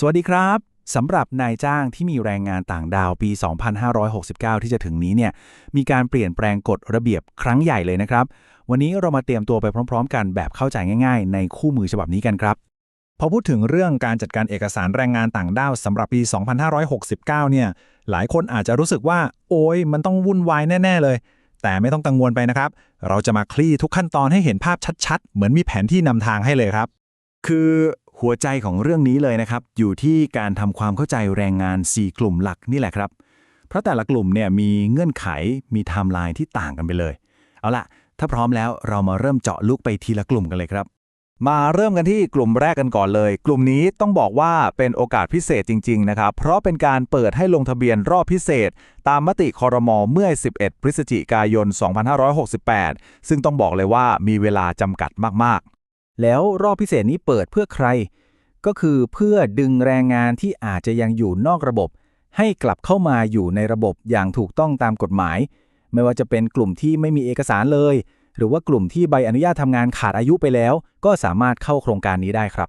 สวัสดีครับสำหรับนายจ้างที่มีแรงงานต่างดาวปี 2569 ที่จะถึงนี้เนี่ยมีการเปลี่ยนแปลงกฎระเบียบครั้งใหญ่เลยนะครับ วันนี้เรามาเตรียมตัวไปพร้อม ๆ กันแบบเข้าใจง่าย ๆ ในคู่มือฉบับนี้กันครับพอพูดถึงเรื่องการจัดการเอกสารแรงงานต่างด้าวสำหรับปี 2569 เนี่ยหลายคนอาจจะรู้สึกว่า โอ้ยมันต้องวุ่นวายแน่ ๆ เลย แต่ไม่ต้องกังวลไปนะครับ เราจะมาคลี่ทุกขั้นตอนให้เห็นภาพชัด ๆ เหมือนมีแผนที่นำทางให้เลยครับ คือ หัวใจของเรื่องนี้เลยนะครับ อยู่ที่การทำความเข้าใจแรงงาน 4 กลุ่มหลักนี่แหละครับ เพราะแต่ละกลุ่มเนี่ยมีเงื่อนไขมีไทม์ไลน์ที่ต่างกันไปเลย เอาล่ะ ถ้าพร้อมแล้วเรามาเริ่มเจาะลึกไปทีละกลุ่มกันเลยครับมาเริ่มกันที่กลุ่มแรกกันก่อนเลย กลุ่มนี้ต้องบอกว่าเป็นโอกาสพิเศษจริง ๆ นะครับ เพราะเป็นการเปิดให้ลงทะเบียนรอบพิเศษ ตามมติคอรมอเมื่อ 11 พฤศจิกายน 2568 ซึ่งต้องบอกเลยว่ามีเวลาจำกัดมาก ๆ แล้วรอบพิเศษนี้เปิดเพื่อใคร ก็คือเพื่อดึงแรงงานที่อาจจะยังอยู่นอกระบบ ให้กลับเข้ามาอยู่ในระบบอย่างถูกต้องตามกฎหมาย ไม่ว่าจะเป็นกลุ่มที่ไม่มีเอกสารเลย หรือว่ากลุ่มที่ใบอนุญาตทำงานขาดอายุไปแล้ว ก็สามารถเข้าโครงการนี้ได้ครับ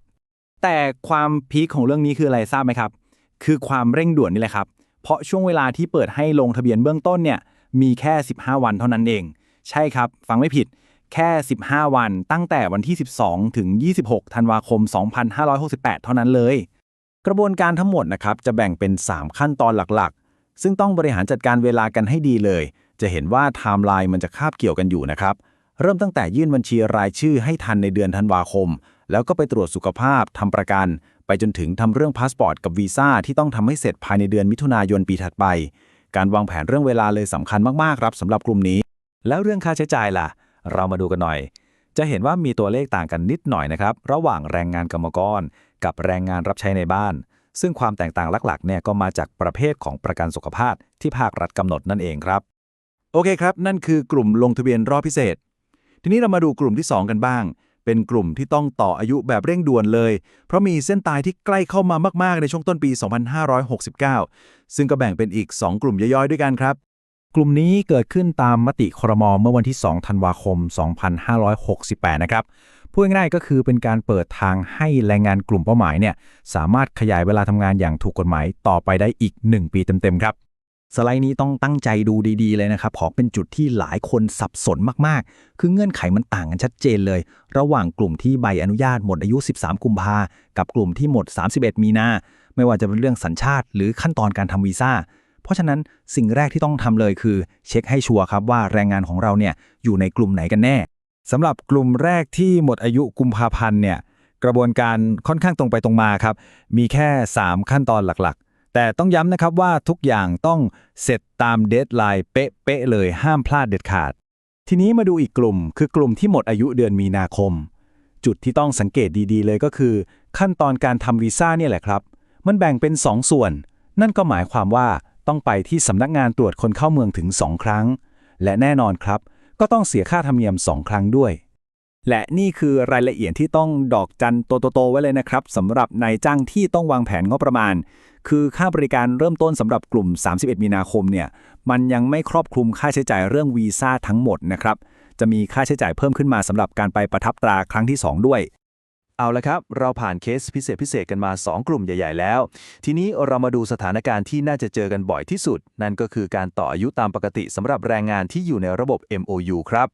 แต่ความพีคของเรื่องนี้คืออะไรทราบไหมครับ คือความเร่งด่วนนี่แหละครับ เพราะช่วงเวลาที่เปิดให้ลงทะเบียนเบื้องต้นเนี่ยมีแค่ 15 วันเท่านั้นเอง ใช่ครับ ฟังไม่ผิด แค่ 15 วันตั้งแต่วันที่ 12 ถึง 26 ธันวาคม 2568 เท่านั้นเลย กระบวนการทั้งหมดนะครับจะแบ่งเป็น 3 ขั้นตอนหลักๆ ซึ่งต้องบริหารจัดการเวลากันให้ดีเลย จะเห็นว่าไทม์ไลน์มันจะคาบเกี่ยวกันอยู่นะครับ เริ่มตั้งแต่ยื่นบัญชีรายชื่อให้ทันในเดือนธันวาคม แล้วก็ไปตรวจสุขภาพทำประกัน ไปจนถึงทำเรื่องพาสปอร์ตกับวีซ่าที่ต้องทำให้เสร็จภายในเดือนมิถุนายนปีถัดไป การวางแผนเรื่องเวลาเลยสำคัญมากๆครับสำหรับกลุ่มนี้ แล้วเรื่องค่าใช้จ่ายล่ะ เรามาดูกันหน่อย จะเห็นว่ามีตัวเลขต่างกันนิดหน่อยนะครับ ระหว่างแรงงานกรรมกร กับแรงงานรับใช้ในบ้าน ซึ่งความแตกต่างหลักๆเนี่ยก็มาจากประเภทของประกันสุขภาพที่ภาครัฐกำหนดนั่นเองครับ โอเคครับ นั่นคือกลุ่มลงทะเบียนรอบพิเศษ ทีนี้เรามาดูกลุ่มที่ 2 กันบ้าง เป็นกลุ่มที่ต้องต่ออายุแบบเร่งด่วนเลย เพราะมีเส้นตายที่ใกล้เข้ามามาก ๆ ในช่วงต้นปี 2569 ซึ่งก็แบ่งเป็นอีก 2 กลุ่มย่อยๆด้วยกันครับ กลุ่มนี้เกิดขึ้นตามมติครมเมื่อวันที่ 2 ธันวาคม 2568 นะครับ พูดง่ายๆก็คือเป็นการเปิดทางให้แรงงานกลุ่มเป้าหมายเนี่ยสามารถขยายเวลาทำงานอย่างถูกกฎหมายต่อไปได้อีก 1 ปีเต็มๆ ครับ สไลด์นี้ต้องตั้งใจดูดีๆ เลยนะครับเพราะเป็นจุดที่หลายคนสับสนมากๆ คือเงื่อนไขมันต่างกันชัดเจนเลย ระหว่างกลุ่มที่ใบอนุญาตหมดอายุ 13 กุมภากับกลุ่มที่หมด 31 มีนา ไม่ว่าจะเป็นเรื่องสัญชาติ หรือขั้นตอนการทำวีซ่า เพราะฉะนั้นสิ่งแรกที่ต้องทำเลยคือ เช็คให้ชัวร์ครับว่าแรงงานของเราเนี่ยอยู่ในกลุ่มไหนกันแน่สำหรับกลุ่มแรกที่หมดอายุกุมภาพันธ์เนี่ยกระบวนการค่อนข้างตรงไปตรงมาครับ มีแค่ 3 ขั้นตอนหลักๆ แต่ต้องย้ำนะครับว่าทุกอย่างต้องเสร็จตามเดทไลน์เป๊ะๆเลยห้ามพลาดเด็ดขาด ทีนี้มาดูอีกกลุ่ม คือกลุ่มที่หมดอายุเดือนมีนาคม จุดที่ต้องสังเกตดีๆเลยก็คือ ขั้นตอนการทำวีซ่าเนี่ยแหละครับ มันแบ่งเป็น 2ส่วน นั่นก็หมายความว่า ต้องไปที่สำนักงานตรวจคนเข้าเมืองถึง 2 ครั้ง และแน่นอนครับ ก็ต้องเสียค่าธรรมเนียม 2 ครั้งด้วย และนี่คือรายละเอียดที่ต้องดอกจันโตๆๆไว้เลยนะครับสำหรับนายจ้างที่ต้องวางแผนงบประมาณ คือค่าบริการเริ่มต้นสำหรับกลุ่ม 31 มีนาคมเนี่ยมันยังไม่ครอบคลุมค่าใช้จ่ายเรื่องวีซ่าทั้งหมดนะครับจะมีค่าใช้จ่ายเพิ่มขึ้นมาสำหรับการไปประทับตราครั้งที่ 2 ด้วย เอาละครับ เราผ่านเคสพิเศษพิเศษกันมา 2 กลุ่มใหญ่ ๆ แล้ว ทีนี้เรามาดูสถานการณ์ที่น่าจะเจอกันบ่อยที่สุด นั่นก็คือการต่ออายุตามปกติสำหรับแรงงานที่อยู่ในระบบ MOU ครับ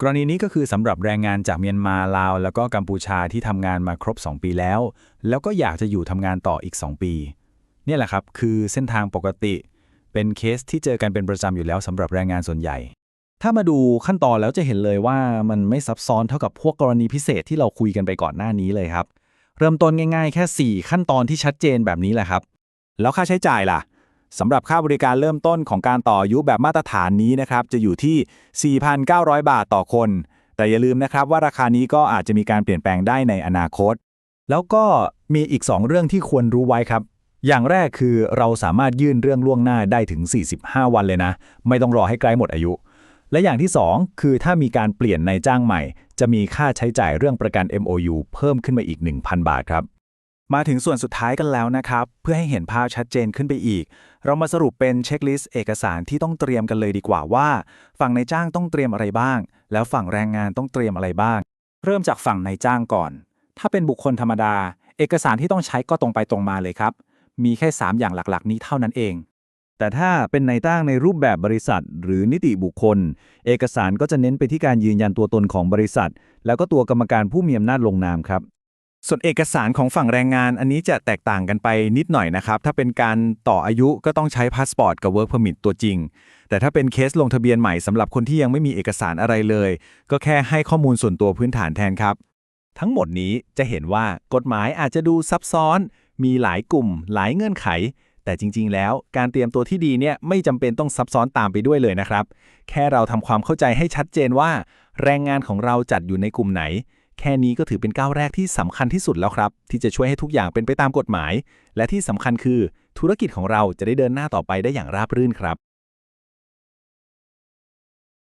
กรณีนี้ก็คือสำหรับแรงงานจากเมียนมาลาว แล้วก็กัมพูชาที่ทำงานมาครบ 2 ปีแล้ว แล้วก็อยากจะอยู่ทำงานต่ออีก 2 ปี เนี่ยแหละครับคือเส้นทางปกติ เป็นเคสที่เจอกันเป็นประจำอยู่แล้วสำหรับแรงงานส่วนใหญ่ ถ้ามาดูขั้นตอนแล้วจะเห็นเลยว่ามันไม่ซับซ้อนเท่ากับพวกกรณีพิเศษที่เราคุยกันไปก่อนหน้านี้เลยครับ เริ่มต้นง่ายๆ แค่ 4 ขั้นตอนที่ชัดเจนแบบนี้แหละครับ แล้วค่าใช้จ่ายล่ะสำหรับค่าบริการเริ่มต้นของการต่ออายุแบบมาตรฐานนี้นะครับ จะอยู่ที่ 4,900 บาทต่อคน แต่อย่าลืมนะครับว่าราคานี้ก็อาจจะมีการเปลี่ยนแปลงได้ในอนาคต แล้วก็มีอีก 2 เรื่องที่ควรรู้ไว้ครับ อย่างแรกคือเราสามารถยื่นเรื่องล่วงหน้าได้ถึง 45 วันเลยนะ ไม่ต้องรอให้ใกล้หมดอายุ และอย่างที่ 2 คือถ้ามีการเปลี่ยนนายจ้างใหม่ จะมีค่าใช้จ่ายเรื่องประกัน MOU เพิ่มขึ้นมาอีก 1,000 บาทครับ มาถึงส่วนสุดท้ายกันแล้วนะครับ เพื่อให้เห็นภาพชัดเจนขึ้นไปอีก เรามาสรุปเป็นเช็คลิสต์เอกสารที่ต้องเตรียมกันเลยดีกว่าว่า ฝั่งนายจ้างต้องเตรียมอะไรบ้าง แล้วฝั่งแรงงานต้องเตรียมอะไรบ้าง เริ่มจากฝั่งนายจ้างก่อน ถ้าเป็นบุคคลธรรมดา เอกสารที่ต้องใช้ก็ตรงไปตรงมาเลยครับ มีแค่ 3 อย่างหลักๆ นี้เท่านั้นเอง แต่ถ้าเป็นนายตั้งในรูปแบบบริษัท หรือนิติบุคคล เอกสารก็จะเน้นไปที่การยืนยันตัวตนของบริษัท แล้วก็ตัวกรรมการผู้มีอำนาจลงนามครับ ส่วนเอกสารของฝั่งแรงงานอันนี้จะแตกต่างกันไปนิดหน่อยนะครับ ถ้าเป็นการต่ออายุก็ต้องใช้พาสปอร์ตกับ Work Permit ตัวจริง แต่ถ้าเป็นเคสลงทะเบียนใหม่สำหรับคนที่ยังไม่มีเอกสารอะไรเลย ก็แค่ให้ข้อมูลส่วนตัวพื้นฐานแทนครับ ทั้งหมดนี้จะเห็นว่ากฎหมายอาจจะดูซับซ้อน มีหลายกลุ่ม หลายเงื่อนไข แต่จริง ๆ แล้วการเตรียมตัวที่ดีเนี่ยไม่จำเป็นต้องซับซ้อนตามไปด้วยเลยนะครับ แค่เราทำความเข้าใจให้ชัดเจนว่า แรงงานของเราจัดอยู่ในกลุ่มไหน แค่นี้ก็ถือเป็นก้าวแรกที่สำคัญที่สุดแล้วครับ ที่จะช่วยให้ทุกอย่างเป็นไปตามกฎหมาย และที่สำคัญคือ ธุรกิจของเราจะได้เดินหน้าต่อไปได้อย่างราบรื่นครับ